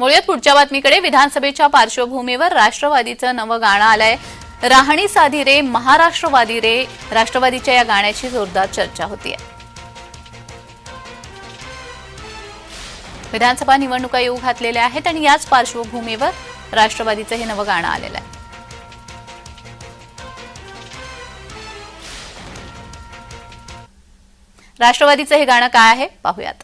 वळूयात पुढच्या बातमीकडे विधानसभेच्या पार्श्वभूमीवर राष्ट्रवादीचं नवं गाणं आलंय. राहणी साधी रे महाराष्ट्रवादी रे. राष्ट्रवादीच्या या गाण्याची जोरदार चर्चा होती विधानसभा निवडणुका येऊ घातलेल्या आहेत आणि याच पार्श्वभूमीवर राष्ट्रवादीचं हे नवं गाणं आलेलं आहे. राष्ट्रवादीचं हे गाणं काय आहे? पाहूयात.